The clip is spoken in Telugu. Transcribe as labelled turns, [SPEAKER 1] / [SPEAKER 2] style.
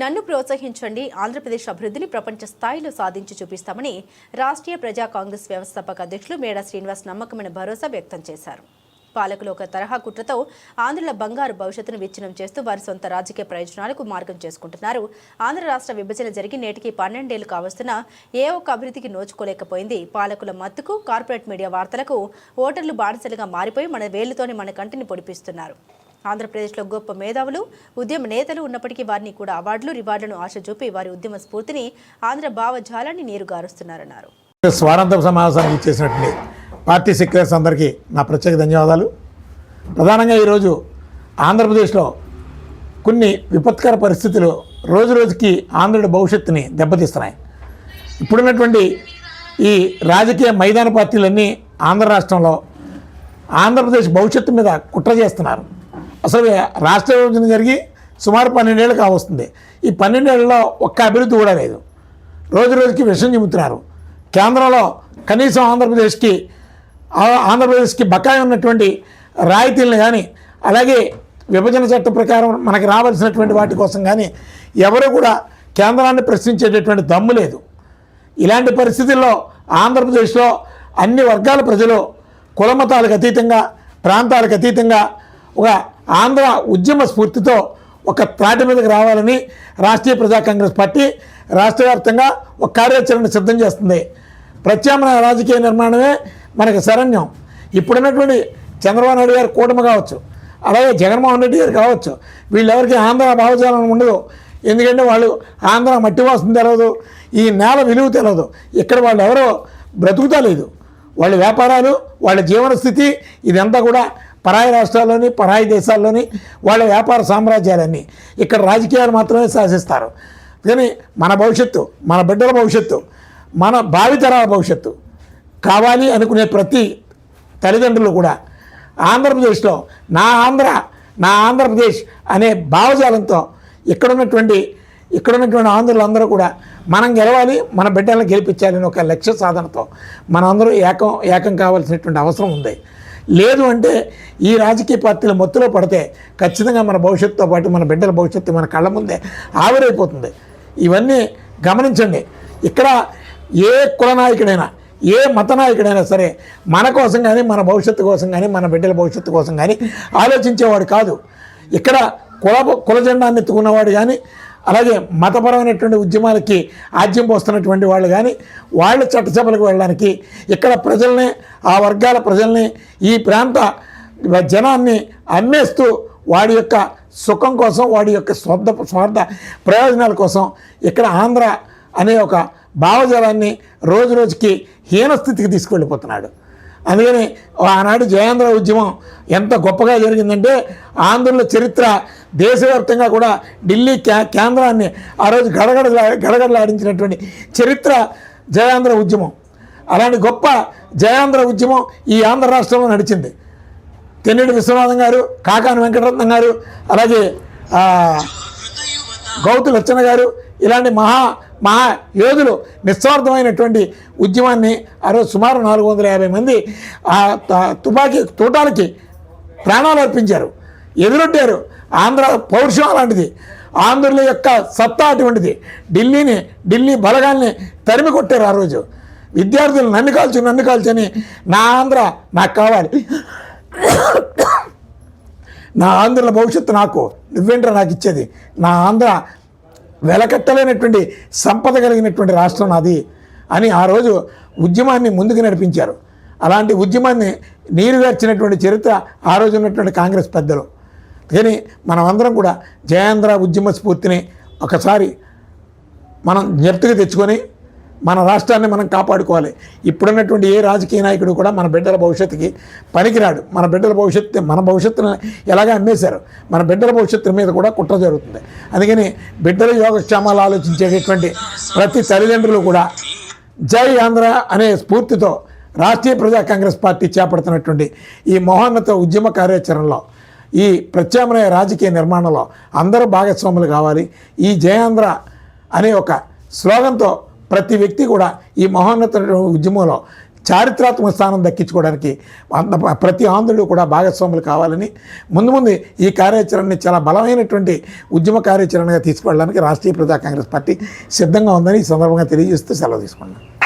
[SPEAKER 1] నన్ను ప్రోత్సహించండి ఆంధ్రప్రదేశ్ అభివృద్ధిని ప్రపంచ స్థాయిలో సాధించి చూపిస్తామని రాష్ట్రీయ ప్రజా కాంగ్రెస్ వ్యవస్థాపక అధ్యక్షులు మేడా శ్రీనివాస్ నమ్మకమైన భరోసా వ్యక్తం చేశారు. పాలకులు ఒక తరహా కుట్రతో ఆంధ్రుల బంగారు భవిష్యత్తును విచ్ఛిన్నం చేస్తూ వారి సొంత రాజకీయ ప్రయోజనాలకు మార్గం చేసుకుంటున్నారు. ఆంధ్ర రాష్ట్ర విభజన జరిగి నేటికి పన్నెండేళ్ళు కావస్తున్నా ఏ ఒక్క అభివృద్ధికి నోచుకోలేకపోయింది. పాలకుల మత్తుకు కార్పొరేట్ మీడియా వార్తలకు ఓటర్లు బానిసలుగా మారిపోయి మన వేళ్ళతోనే మన కంటిని పొడిపిస్తున్నారు. ఆంధ్రప్రదేశ్లో గొప్ప మేధావులు ఉద్యమ నేతలు ఉన్నప్పటికీ వారిని కూడా అవార్డులు రివార్డులను ఆశ చూపి వారి ఉద్యమ స్ఫూర్తిని ఆంధ్ర భావజాలాన్ని నీరుగారుస్తున్నారన్నారు
[SPEAKER 2] స్వారంత సమావేశానికి ఇచ్చేసినటువంటి పార్టీ సెక్రటరీస్ అందరికీ నా ప్రత్యేక ధన్యవాదాలు. ప్రధానంగా ఈరోజు ఆంధ్రప్రదేశ్లో కొన్ని విపత్కర పరిస్థితులు రోజు రోజుకి ఆంధ్రుడి భవిష్యత్తుని దెబ్బతీస్తున్నాయి. ఇప్పుడున్నటువంటి ఈ రాజకీయ మైదాన పార్టీలన్నీ ఆంధ్ర రాష్ట్రంలో ఆంధ్రప్రదేశ్ భవిష్యత్తు మీద కుట్ర చేస్తున్నారు. అసలు రాష్ట్ర విభజన జరిగి సుమారు పన్నెండేళ్ళు కావస్తుంది. ఈ పన్నెండేళ్ళలో ఒక్క అభివృద్ధి కూడా లేదు. రోజు రోజుకి విషం చెబుతున్నారు కేంద్రంలో కనీసం ఆంధ్రప్రదేశ్కి ఆంధ్రప్రదేశ్కి బకాయి ఉన్నటువంటి రాయితీలను కానీ అలాగే విభజన చట్ట ప్రకారం మనకి రావాల్సినటువంటి వాటి కోసం కానీ ఎవరు కూడా కేంద్రాన్ని ప్రశ్నించేటటువంటి దమ్ము లేదు. ఇలాంటి పరిస్థితుల్లో ఆంధ్రప్రదేశ్లో అన్ని వర్గాల ప్రజలు కులమతాలకు అతీతంగా ప్రాంతాలకు అతీతంగా ఒక ఆంధ్ర ఉద్యమ స్ఫూర్తితో ఒక త్రాటి మీదకి రావాలని రాష్ట్రీయ ప్రజా కాంగ్రెస్ పార్టీ రాష్ట్ర వ్యాప్తంగా ఒక కార్యాచరణ సిద్ధం చేస్తుంది. ప్రత్యామ్నాయ రాజకీయ నిర్మాణమే మనకి శరణ్యం. ఇప్పుడున్నటువంటి చంద్రబాబు నాయుడు గారు కూటమి కావచ్చు అలాగే జగన్మోహన్ రెడ్డి గారు కావచ్చు వీళ్ళెవరికి ఆంధ్ర భావజాలం ఉండదు. ఎందుకంటే వాళ్ళు ఆంధ్ర మట్టి వాసన తెలియదు ఈ నేల విలువ తెలియదు ఇక్కడ వాళ్ళు ఎవరో బ్రతుకుతా లేదు. వాళ్ళ వ్యాపారాలు వాళ్ళ జీవన స్థితి ఇదంతా కూడా పరాయి రాష్ట్రాల్లోని పరాయి దేశాల్లోని వాళ్ళ వ్యాపార సామ్రాజ్యాలన్నీ ఇక్కడ రాజకీయాలు మాత్రమే శాసిస్తారు. కానీ మన భవిష్యత్తు మన బిడ్డల భవిష్యత్తు మన భావితరాల భవిష్యత్తు కావాలి అనుకునే ప్రతి తల్లిదండ్రులు కూడా ఆంధ్రప్రదేశ్లో నా ఆంధ్ర నా ఆంధ్రప్రదేశ్ అనే భావజాలంతో ఇక్కడున్నటువంటి ఇక్కడున్నటువంటి ఆంధ్రులందరూ కూడా మనం గెలవాలి మన బిడ్డలను గెలిపించాలని ఒక లక్ష్య సాధనతో మనందరూ ఏకం ఏకం కావాల్సినటువంటి అవసరం ఉంది. లేదు అంటే ఈ రాజకీయ పార్టీలు మొత్తులో పడితే ఖచ్చితంగా మన భవిష్యత్తుతో పాటు మన బిడ్డల భవిష్యత్తు మన కళ్ళ ముందే ఆవిరైపోతుంది. ఇవన్నీ గమనించండి. ఇక్కడ ఏ కుల నాయకుడైనా ఏ మత నాయకుడైనా సరే మన కోసం కానీ మన భవిష్యత్తు కోసం కానీ మన బిడ్డల భవిష్యత్తు కోసం కానీ ఆలోచించేవాడు కాదు. ఇక్కడ కుల కుల జెండాన్ని ఎత్తుకున్నవాడు కానీ అలాగే మతపరమైనటువంటి ఉద్యమాలకి ఆజ్యం పోస్తున్నటువంటి వాళ్ళు కానీ వాళ్ళ చట్టసభలకు వెళ్ళడానికి ఇక్కడ ప్రజల్ని ఆ వర్గాల ప్రజల్ని ఈ ప్రాంత జనాన్ని అమ్మేస్తూ వాడి యొక్క సుఖం కోసం వాడి యొక్క స్వార్థ స్వార్థ ప్రయోజనాల కోసం ఇక్కడ ఆంధ్ర అనే ఒక భావజాలాన్ని రోజు రోజుకి హీనస్థితికి తీసుకువెళ్ళిపోతున్నాడు. అందుకని ఆనాడు జయాంధ్ర ఉద్యమం ఎంత గొప్పగా జరిగిందంటే ఆంధ్రుల చరిత్ర దేశవ్యాప్తంగా కూడా ఢిల్లీ కే కేంద్రాన్ని ఆ రోజు గడగడలా గడగడలాడించినటువంటి చరిత్ర జయాంధ్ర ఉద్యమం. అలాంటి గొప్ప జయాంధ్ర ఉద్యమం ఈ ఆంధ్ర రాష్ట్రంలో నడిచింది. తెన్నిడి విశ్వనాథం గారు కాకాని వెంకటరత్నం గారు అలాగే గౌతు లచ్చన గారు ఇలాంటి మహా మహా యోధులు నిస్వార్థమైనటువంటి ఉద్యమాన్ని ఆ రోజు సుమారు నాలుగు వందల యాభై మంది ఆ తుపాకీ తూటాలకి ప్రాణాలు అర్పించారు. ఎదురొట్టారు ఆంధ్ర పౌరుషం అలాంటిది. ఆంధ్రుల యొక్క సత్తా అటువంటిది. ఢిల్లీని ఢిల్లీ బలగాల్ని తరిమి కొట్టారు ఆ రోజు. విద్యార్థులు నన్ను కాల్చు నన్ను కాల్చని నా ఆంధ్ర నాకు కావాలి. నా ఆంధ్రుల భవిష్యత్తు నాకు నువ్వేంట్రా నాకు ఇచ్చేది? నా ఆంధ్ర వెలకట్టలేనటువంటి సంపద కలిగినటువంటి రాష్ట్రం నాది అని ఆ రోజు ఉద్యమాన్ని ముందుకు నడిపించారు. అలాంటి ఉద్యమాన్ని నీరుగార్చినటువంటి చరిత్ర ఆ రోజు ఉన్నటువంటి కాంగ్రెస్ పెద్దలు. కానీ మనమందరం కూడా జయాంధ్ర ఉద్యమ స్ఫూర్తిని ఒకసారి మనం జ్ఞప్తిగా తెచ్చుకొని మన రాష్ట్రాన్ని మనం కాపాడుకోవాలి. ఇప్పుడున్నటువంటి ఏ రాజకీయ నాయకుడు కూడా మన బిడ్డల భవిష్యత్తుకి పనికిరాడు. మన బిడ్డల భవిష్యత్తు మన భవిష్యత్తును ఎలాగా అమ్మేశారు? మన బిడ్డల భవిష్యత్తు మీద కూడా కుట్ర జరుగుతుంది. అందుకని బిడ్డల యోగక్షేమాలు ఆలోచించేటటువంటి ప్రతి తల్లిదండ్రులు కూడా జై ఆంధ్ర అనే స్ఫూర్తితో రాష్ట్రీయ ప్రజా కాంగ్రెస్ పార్టీ చేపడుతున్నటువంటి ఈ మహోన్నత ఉద్యమ కార్యాచరణలో ఈ ప్రత్యామ్నాయ రాజకీయ నిర్మాణంలో అందరూ భాగస్వాములు కావాలి. ఈ జయాంధ్ర అనే ఒక స్లోగన్తో ప్రతి వ్యక్తి కూడా ఈ మహోన్నత ఉద్యమంలో చారిత్రాత్మక స్థానం దక్కించుకోవడానికి అంత ప్రతి ఆంధ్రుడు కూడా భాగస్వాములు కావాలని ముందు ముందు ఈ కార్యాచరణని చాలా బలమైనటువంటి ఉద్యమ కార్యాచరణగా తీసుకువెళ్ళడానికి రాష్ట్రీయ ప్రజా కాంగ్రెస్ పార్టీ సిద్ధంగా ఉందని ఈ సందర్భంగా తెలియజేస్తూ సెలవు తీసుకున్నాను